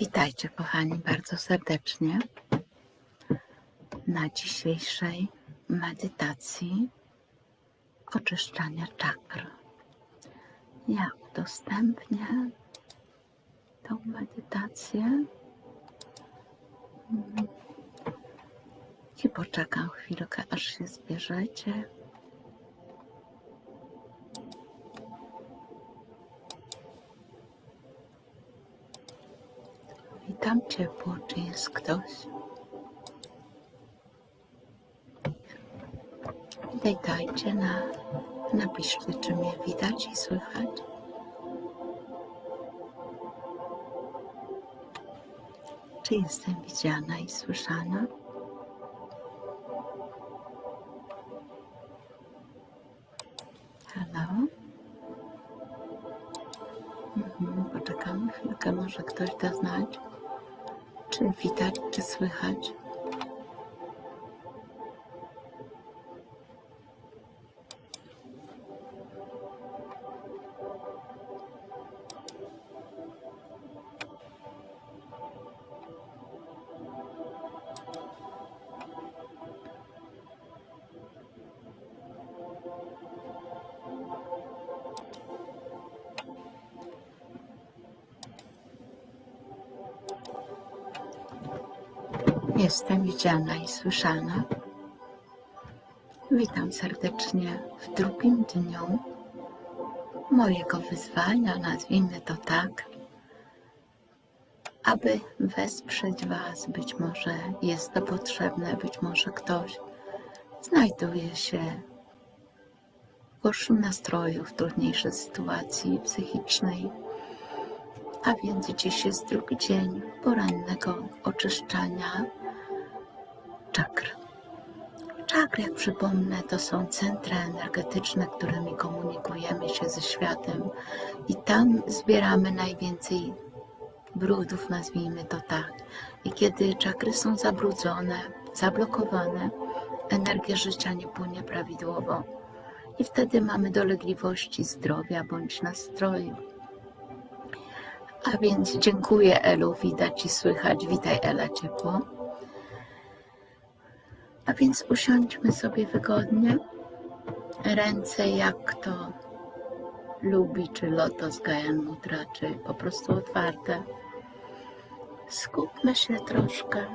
Witajcie, kochani, bardzo serdecznie na dzisiejszej medytacji oczyszczania czakr. Ja udostępnię tą medytację i poczekam chwilkę, aż się zbierzecie. Witam ciepło, czy jest ktoś? Witajcie na, napiszcie, czy mnie widać i słychać. Czy jestem widziana i słyszana? Halo? Mhm, poczekamy chwilkę, może ktoś da znać, czy widać, czy słychać. Jestem widziana i słyszana. Witam serdecznie w drugim dniu mojego wyzwania, nazwijmy to tak, aby wesprzeć Was. Być może jest to potrzebne, być może ktoś znajduje się w gorszym nastroju, w trudniejszej sytuacji psychicznej. A więc dziś jest drugi dzień porannego oczyszczania czakr. Czakry, jak przypomnę, to są centra energetyczne, którymi komunikujemy się ze światem i tam zbieramy najwięcej brudów, nazwijmy to tak. I kiedy czakry są zabrudzone, zablokowane, energia życia nie płynie prawidłowo i wtedy mamy dolegliwości zdrowia bądź nastroju. A więc dziękuję Elu, widać i słychać. Witaj Ela ciepło. A więc usiądźmy sobie wygodnie. Ręce jak kto lubi, czy lotos Gajan Mudra, czy po prostu otwarte. Skupmy się troszkę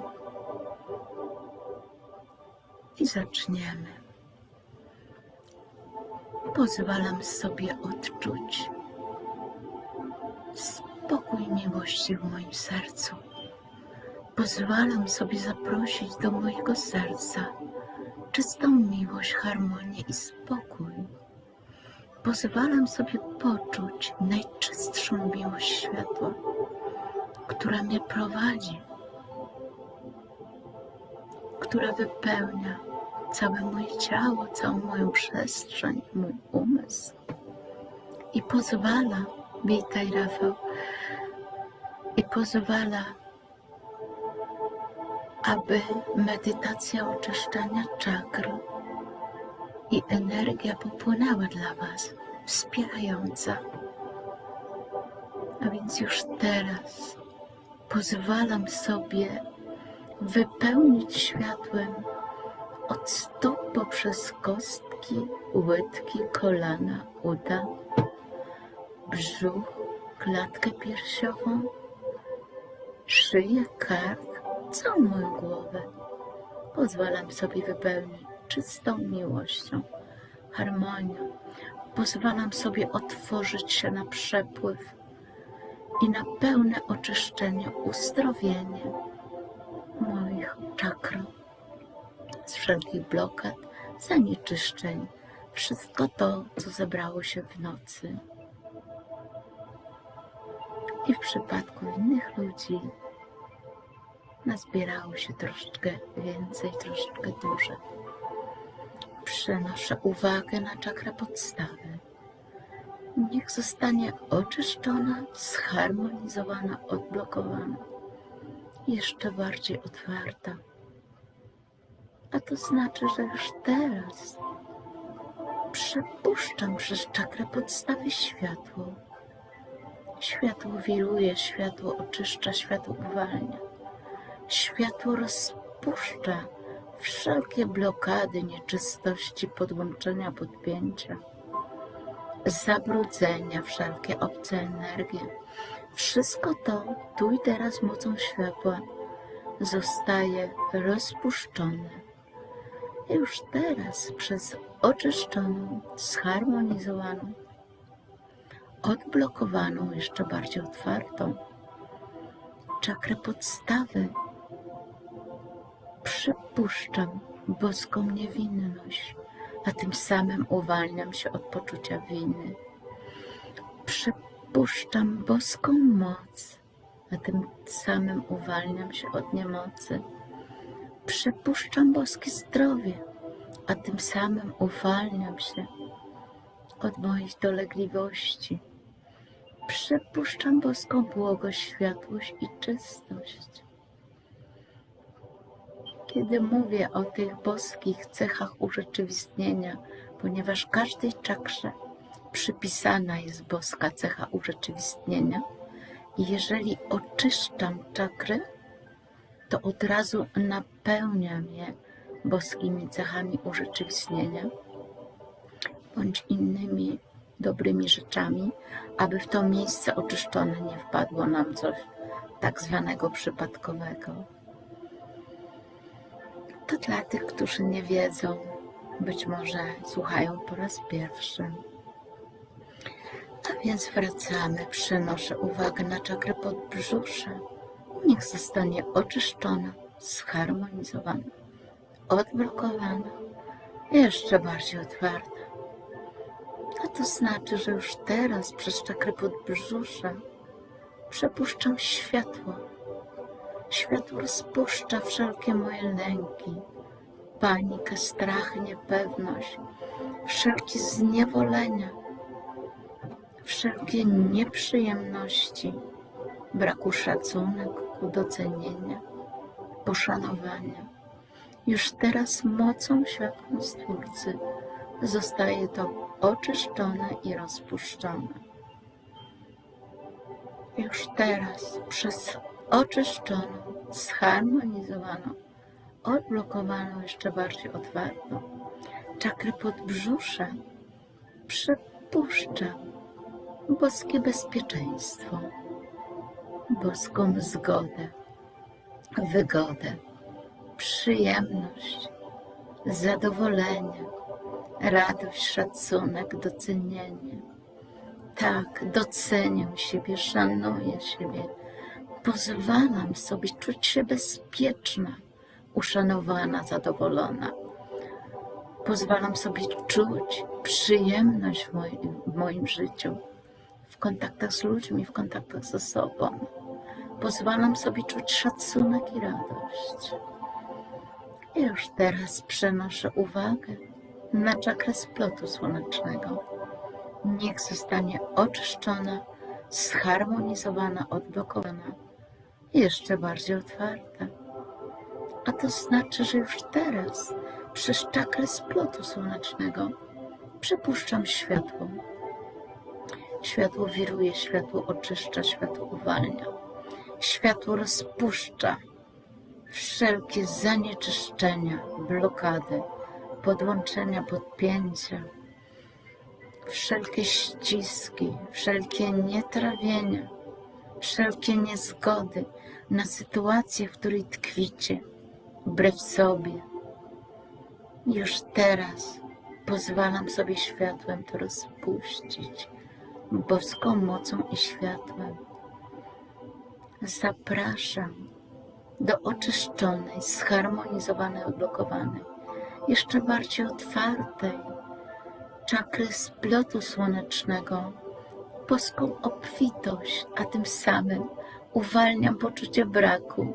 i zaczniemy. Pozwalam sobie odczuć spokój miłości w moim sercu. Pozwalam sobie zaprosić do mojego serca czystą miłość, harmonię i spokój. Pozwalam sobie poczuć najczystszą miłość światła, która mnie prowadzi, która wypełnia całe moje ciało, całą moją przestrzeń, mój umysł i pozwala, witaj Rafał, i pozwala, aby medytacja oczyszczania czakr i energia popłynęła dla Was, wspierająca. A więc już teraz pozwalam sobie wypełnić światłem od stóp poprzez kostki, łydki, kolana, uda, brzuch, klatkę piersiową, szyję, kark, całą moją głowę. Pozwalam sobie wypełnić czystą miłością, harmonią. Pozwalam sobie otworzyć się na przepływ i na pełne oczyszczenie, uzdrowienie moich czakr z wszelkich blokad, zanieczyszczeń, wszystko to, co zebrało się w nocy. I w przypadku innych ludzi nazbierało się troszeczkę więcej, troszeczkę dłużej. Przenoszę uwagę na czakrę podstawy. Niech zostanie oczyszczona, zharmonizowana, odblokowana, jeszcze bardziej otwarta. A to znaczy, że już teraz przepuszczam przez czakrę podstawy światło Światło wiruje, światło oczyszcza, światło uwalnia. Światło rozpuszcza wszelkie blokady, nieczystości, podłączenia, podpięcia, zabrudzenia, wszelkie obce energie. Wszystko to tu i teraz mocą światła zostaje rozpuszczone. Już teraz przez oczyszczoną, zharmonizowaną, odblokowaną, jeszcze bardziej otwartą czakrę podstawy przypuszczam boską niewinność, a tym samym uwalniam się od poczucia winy. Przypuszczam boską moc, a tym samym uwalniam się od niemocy. Przypuszczam boskie zdrowie, a tym samym uwalniam się od moich dolegliwości. Przypuszczam boską błogość, światłość i czystość. Kiedy mówię o tych boskich cechach urzeczywistnienia, ponieważ każdej czakrze przypisana jest boska cecha urzeczywistnienia, i jeżeli oczyszczam czakry, to od razu napełniam je boskimi cechami urzeczywistnienia bądź innymi dobrymi rzeczami, aby w to miejsce oczyszczone nie wpadło nam coś tak zwanego przypadkowego. To dla tych, którzy nie wiedzą, być może słuchają po raz pierwszy. A więc wracamy, przenoszę uwagę na czakrę podbrzusza. Niech zostanie oczyszczona, zharmonizowana, odblokowana, jeszcze bardziej otwarta. A to znaczy, że już teraz przez czakrę podbrzusza przepuszczam światło. Światło rozpuszcza wszelkie moje lęki, panikę, strach, niepewność, wszelkie zniewolenia, wszelkie nieprzyjemności, braku szacunku, docenienia, poszanowania. Już teraz mocą światła Stwórcy zostaje to oczyszczone i rozpuszczone. Już teraz przez oczyszczoną, zharmonizowaną, odblokowaną, jeszcze bardziej otwartą czakrę podbrzusza przypuszcza boskie bezpieczeństwo, boską zgodę, wygodę, przyjemność, zadowolenie, radość, szacunek, docenienie. Tak, doceniam siebie, szanuję siebie, pozwalam sobie czuć się bezpieczna, uszanowana, zadowolona. Pozwalam sobie czuć przyjemność w moim, w moim życiu, w kontaktach z ludźmi, w kontaktach ze sobą. Pozwalam sobie czuć szacunek i radość. I już teraz przenoszę uwagę na czakrę splotu słonecznego. Niech zostanie oczyszczona, zharmonizowana, odblokowana jeszcze bardziej otwarta. A to znaczy, że już teraz przez czakrę splotu słonecznego przepuszczam światło. Światło wiruje, światło oczyszcza, światło uwalnia. Światło rozpuszcza wszelkie zanieczyszczenia, blokady, podłączenia, podpięcia, wszelkie ściski, wszelkie nietrawienia, wszelkie niezgody na sytuację, w której tkwicie, wbrew sobie. Już teraz pozwalam sobie światłem to rozpuścić, boską mocą i światłem. Zapraszam do oczyszczonej, zharmonizowanej, odblokowanej, jeszcze bardziej otwartej czakry splotu słonecznego, boską obfitość, a tym samym uwalniam poczucie braku,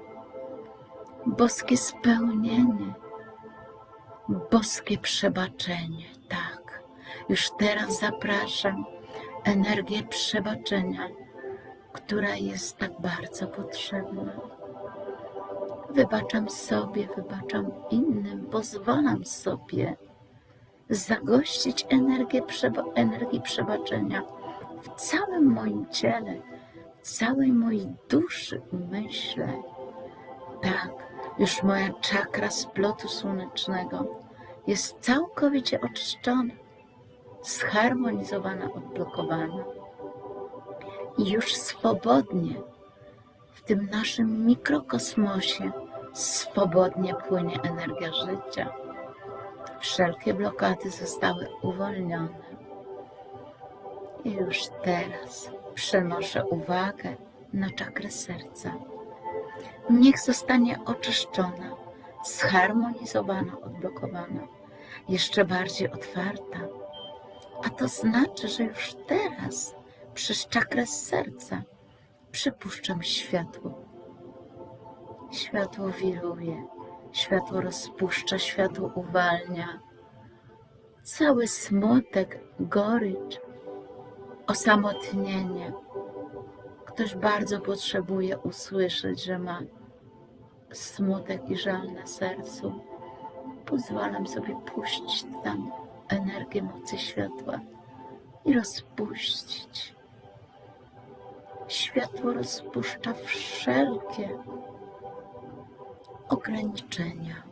boskie spełnienie, boskie przebaczenie. Tak, już teraz zapraszam energię przebaczenia, która jest tak bardzo potrzebna. Wybaczam sobie, wybaczam innym, pozwalam sobie zagościć energię, przeba energii przebaczenia w całym moim ciele, całej mojej duszy i myślę. Tak, już moja czakra splotu słonecznego jest całkowicie oczyszczona, zharmonizowana, odblokowana. I już swobodnie w tym naszym mikrokosmosie swobodnie płynie energia życia. Wszelkie blokady zostały uwolnione. I już teraz przenoszę uwagę na czakrę serca. Niech zostanie oczyszczona, zharmonizowana, odblokowana, jeszcze bardziej otwarta. A to znaczy, że już teraz przez czakrę serca przypuszczam światło. Światło wiruje, światło rozpuszcza, światło uwalnia. Cały smutek, gorycz, osamotnienie. Ktoś bardzo potrzebuje usłyszeć, że ma smutek i żal na sercu. Pozwalam sobie puścić tam energię mocy światła i rozpuścić. Światło rozpuszcza wszelkie ograniczenia,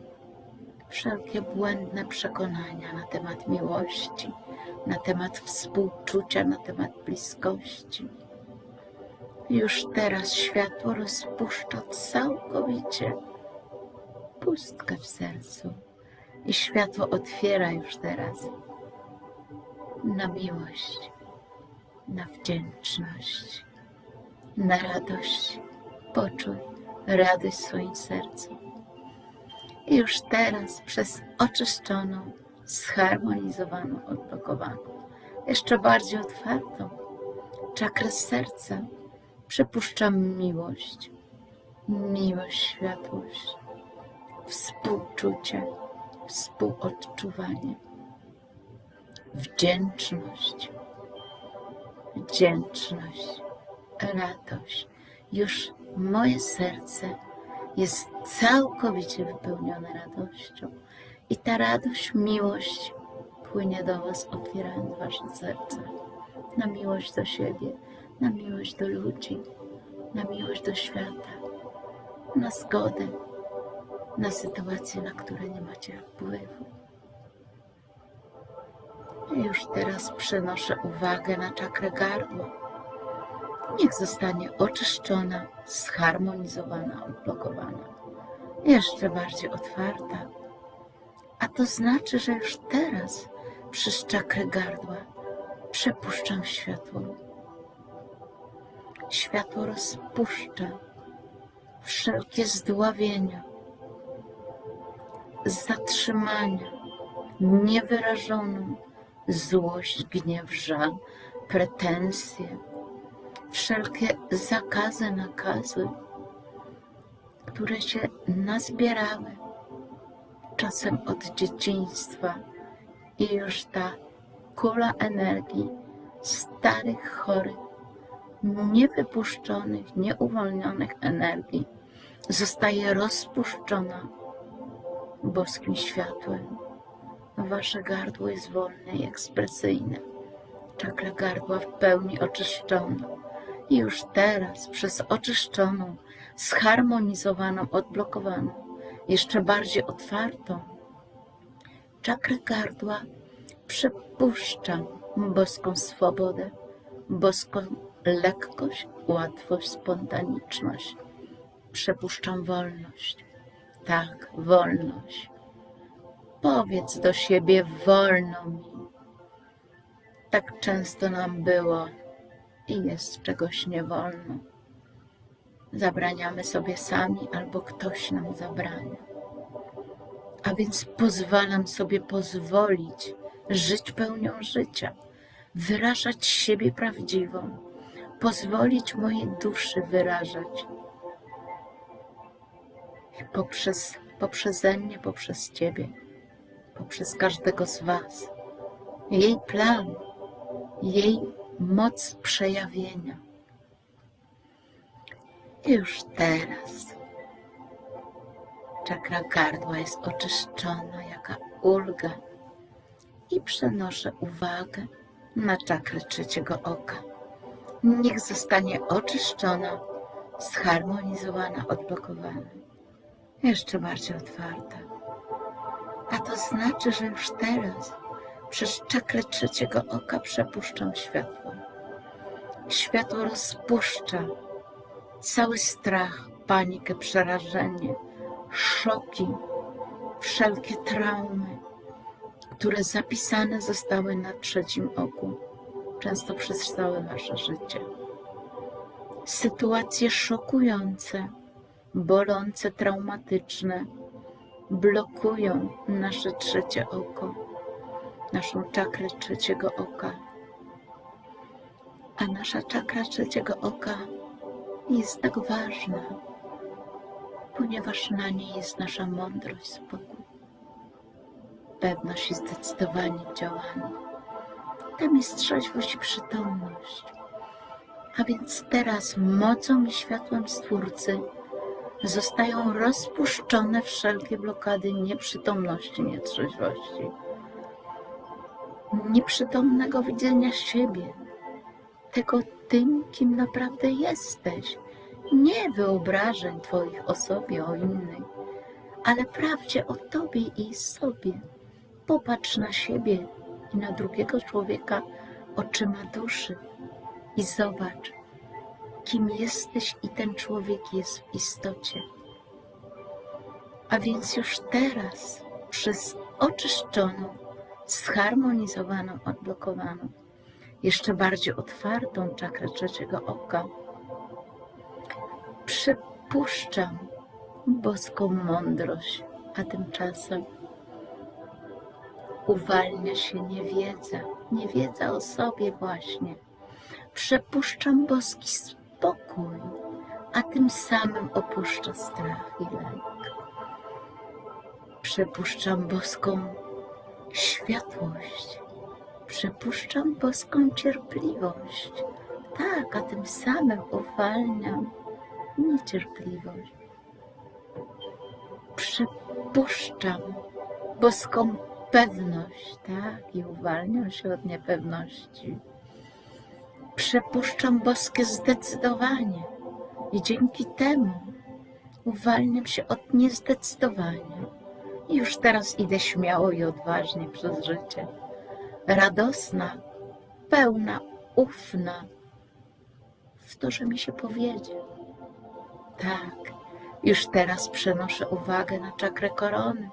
wszelkie błędne przekonania na temat miłości, na temat współczucia, na temat bliskości. Już teraz światło rozpuszcza całkowicie pustkę w sercu i światło otwiera już teraz na miłość, na wdzięczność, na radość. Poczuj radość w swoim sercu. I już teraz przez oczyszczoną, zharmonizowaną, odblokowaną, jeszcze bardziej otwartą czakrę serca. Przepuszczam miłość, miłość, światłość, współczucie, współodczuwanie, wdzięczność, wdzięczność, radość. Już moje serce jest całkowicie wypełnione radością. I ta radość, miłość płynie do Was, otwierając Wasze serce na miłość do siebie, na miłość do ludzi, na miłość do świata, na zgodę, na sytuacje, na które nie macie wpływu. Już teraz przenoszę uwagę na czakrę gardła. Niech zostanie oczyszczona, zharmonizowana, odblokowana, jeszcze bardziej otwarta. A to znaczy, że już teraz przez czakrę gardła przepuszczam światło. Światło rozpuszcza wszelkie zdławienia, zatrzymania, niewyrażoną złość, gniew, żal, pretensje, wszelkie zakazy, nakazy, które się nazbierały czasem od dzieciństwa i już ta kula energii starych, chorych, niewypuszczonych, nieuwolnionych energii zostaje rozpuszczona boskim światłem. Wasze gardło jest wolne i ekspresyjne. Czakra gardła w pełni oczyszczona. I już teraz przez oczyszczoną, zharmonizowaną, odblokowaną, jeszcze bardziej otwartą, czakrę gardła przypuszczam boską swobodę, boską lekkość, łatwość, spontaniczność. Przepuszczam wolność. Tak, wolność. Powiedz do siebie, wolno mi. Tak często nam było i jest czegoś nie wolno. Zabraniamy sobie sami, albo ktoś nam zabrania. A więc pozwalam sobie pozwolić żyć pełnią życia, wyrażać siebie prawdziwą, pozwolić mojej duszy wyrażać poprzez, poprzeze mnie, poprzez Ciebie, poprzez każdego z Was. Jej plan, jej moc przejawienia. Już teraz czakra gardła jest oczyszczona, jaka ulga. I przenoszę uwagę na czakrę trzeciego oka. niech zostanie oczyszczona, zharmonizowana, odblokowana, jeszcze bardziej otwarta. A to znaczy, że już teraz przez czakrę trzeciego oka przepuszczam światło. Światło rozpuszcza cały strach, panikę, przerażenie, szoki, wszelkie traumy, które zapisane zostały na trzecim oku, często przez całe wasze życie. Sytuacje szokujące, bolące, traumatyczne blokują nasze trzecie oko, naszą czakrę trzeciego oka. A nasza czakra trzeciego oka jest tak ważna, ponieważ na niej jest nasza mądrość, spokój, pewność i zdecydowanie w działaniu. Tam jest trzeźwość i przytomność. A więc teraz mocą i światłem Stwórcy zostają rozpuszczone wszelkie blokady nieprzytomności, nietrzeźwości, nieprzytomnego widzenia siebie, tego tym, kim naprawdę jesteś. Nie wyobrażeń Twoich o sobie, o innych, ale prawdzie o Tobie i sobie. Popatrz na siebie i na drugiego człowieka oczyma duszy i zobacz, kim jesteś i ten człowiek jest w istocie. A więc już teraz, przez oczyszczoną, zharmonizowaną, odblokowaną, jeszcze bardziej otwartą czakrę trzeciego oka, przypuszczam boską mądrość, a tymczasem uwalnia się niewiedza, niewiedza o sobie właśnie. Przepuszczam boski spokój, a tym samym opuszcza strach i lęk. Przepuszczam boską światłość, przepuszczam boską cierpliwość. Tak, a tym samym uwalniam niecierpliwość. Przypuszczam boską pewność, tak, i uwalniam się od niepewności. Przepuszczam boskie zdecydowanie i dzięki temu uwalniam się od niezdecydowania. I już teraz idę śmiało i odważnie przez życie. Radosna, pełna, ufna w to, że mi się powiedzie. Tak, już teraz przenoszę uwagę na czakrę korony.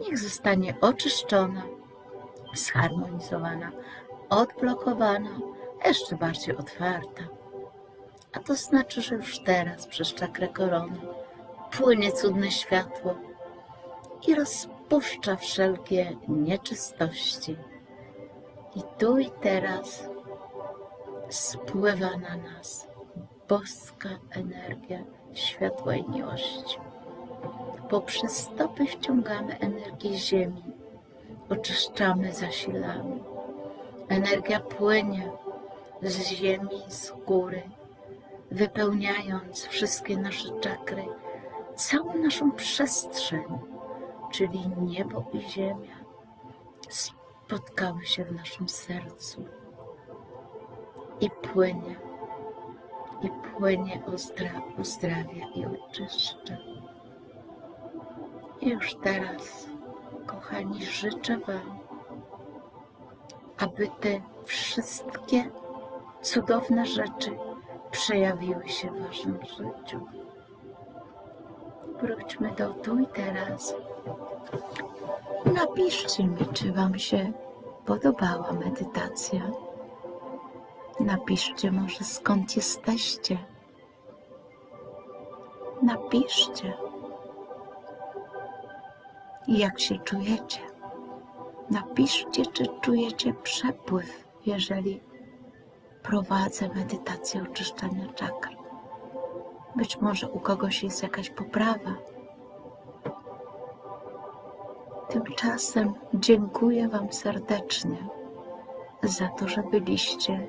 Niech zostanie oczyszczona, zharmonizowana, odblokowana, jeszcze bardziej otwarta. A to znaczy, że już teraz przez czakrę korony płynie cudne światło i rozpuszcza wszelkie nieczystości. I tu i teraz spływa na nas boska energia światła i miłości. Poprzez stopy wciągamy energię ziemi, oczyszczamy, zasilamy. Energia płynie z ziemi, z góry, wypełniając wszystkie nasze czakry, całą naszą przestrzeń, czyli niebo i ziemia, spotkały się w naszym sercu i płynie i płynie uzdra, uzdrawia i oczyszcza. I już teraz, kochani, życzę Wam, aby te wszystkie cudowne rzeczy przejawiły się w Waszym życiu. Wróćmy do tu i teraz. Napiszcie mi, czy Wam się podobała medytacja. Napiszcie może skąd jesteście. Napiszcie, jak się czujecie. Napiszcie, czy czujecie przepływ, jeżeli prowadzę medytację oczyszczania czakr. Być może u kogoś jest jakaś poprawa. Tymczasem dziękuję Wam serdecznie za to, że byliście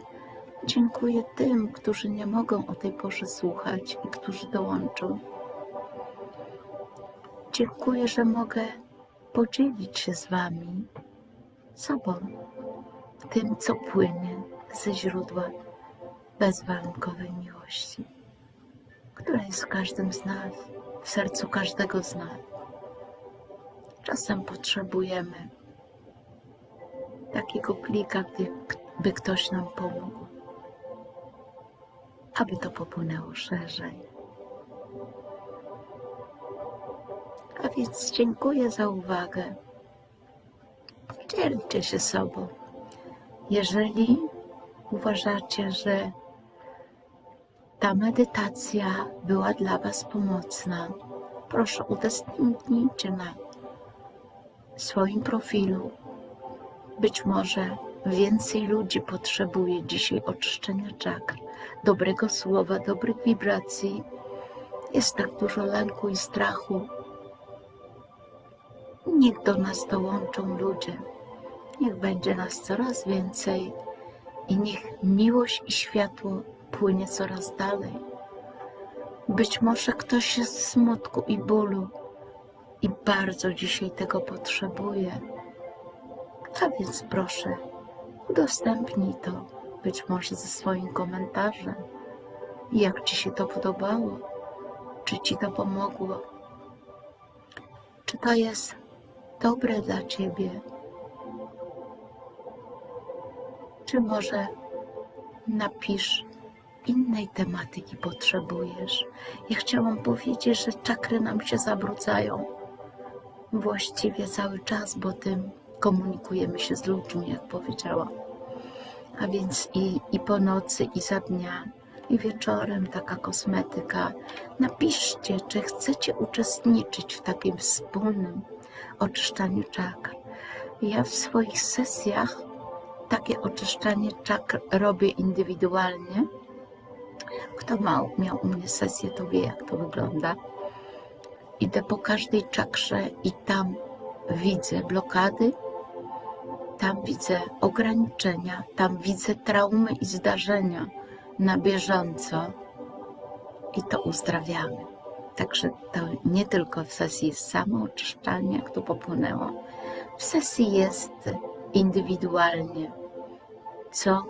Dziękuję tym, którzy nie mogą o tej porze słuchać i którzy dołączą. Dziękuję, że mogę podzielić się z Wami sobą, tym, co płynie ze źródła bezwarunkowej miłości, która jest w każdym z nas, w sercu każdego z nas. Czasem potrzebujemy takiego klika, gdy, by ktoś nam pomógł, aby to popłynęło szerzej. A więc dziękuję za uwagę. Dzielcie się sobą. Jeżeli uważacie, że ta medytacja była dla Was pomocna, proszę udostępnijcie na swoim profilu. Być może więcej ludzi potrzebuje dzisiaj oczyszczenia czakr, dobrego słowa, dobrych wibracji. Jest tak dużo lęku i strachu. Niech do nas dołączą ludzie. Niech będzie nas coraz więcej i niech miłość i światło płynie coraz dalej. Być może ktoś jest w smutku i bólu i bardzo dzisiaj tego potrzebuje. A więc proszę, udostępnij to, być może ze swoim komentarzem. Jak Ci się to podobało? Czy Ci to pomogło? Czy to jest dobre dla Ciebie? Czy może napisz innej tematyki potrzebujesz? Ja chciałam powiedzieć, że czakry nam się zabrudzają właściwie cały czas, bo tym komunikujemy się z ludźmi, jak powiedziałam. A więc i, i po nocy, i za dnia, i wieczorem taka kosmetyka. Napiszcie, czy chcecie uczestniczyć w takim wspólnym oczyszczaniu czakr. Ja w swoich sesjach takie oczyszczanie czakr robię indywidualnie. Kto ma, miał u mnie sesję, to wie, jak to wygląda. Idę po każdej czakrze i tam widzę blokady, tam widzę ograniczenia, tam widzę traumy i zdarzenia na bieżąco i to uzdrawiamy. Także to nie tylko w sesji jest samo oczyszczanie, jak to popłynęło. W sesji jest indywidualnie, co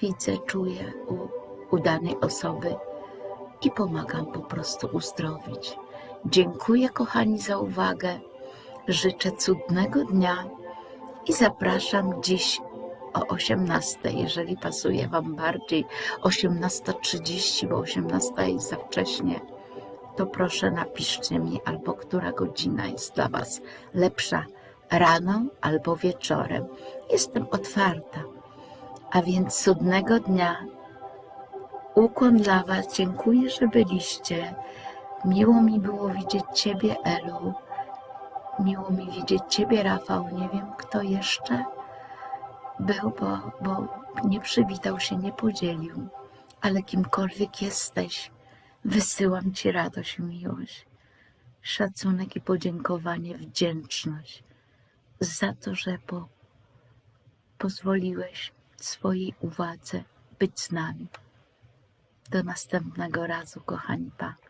widzę, czuję u danej osoby i pomagam po prostu uzdrowić. Dziękuję, kochani, za uwagę. Życzę cudnego dnia i zapraszam dziś o 18, jeżeli pasuje Wam bardziej 18.30, bo 18 jest za wcześnie, to proszę napiszcie mi, albo która godzina jest dla Was lepsza, rano albo wieczorem. Jestem otwarta. A więc cudnego dnia. Ukłon dla Was. Dziękuję, że byliście. Miło mi było widzieć Ciebie, Elu. Miło mi widzieć Ciebie, Rafał. Nie wiem, kto jeszcze był, bo, bo nie przywitał się, nie podzielił. Ale kimkolwiek jesteś, wysyłam Ci radość i miłość, szacunek i podziękowanie, wdzięczność za to, że po, pozwoliłeś swojej uwadze być z nami. Do następnego razu, kochani Pa.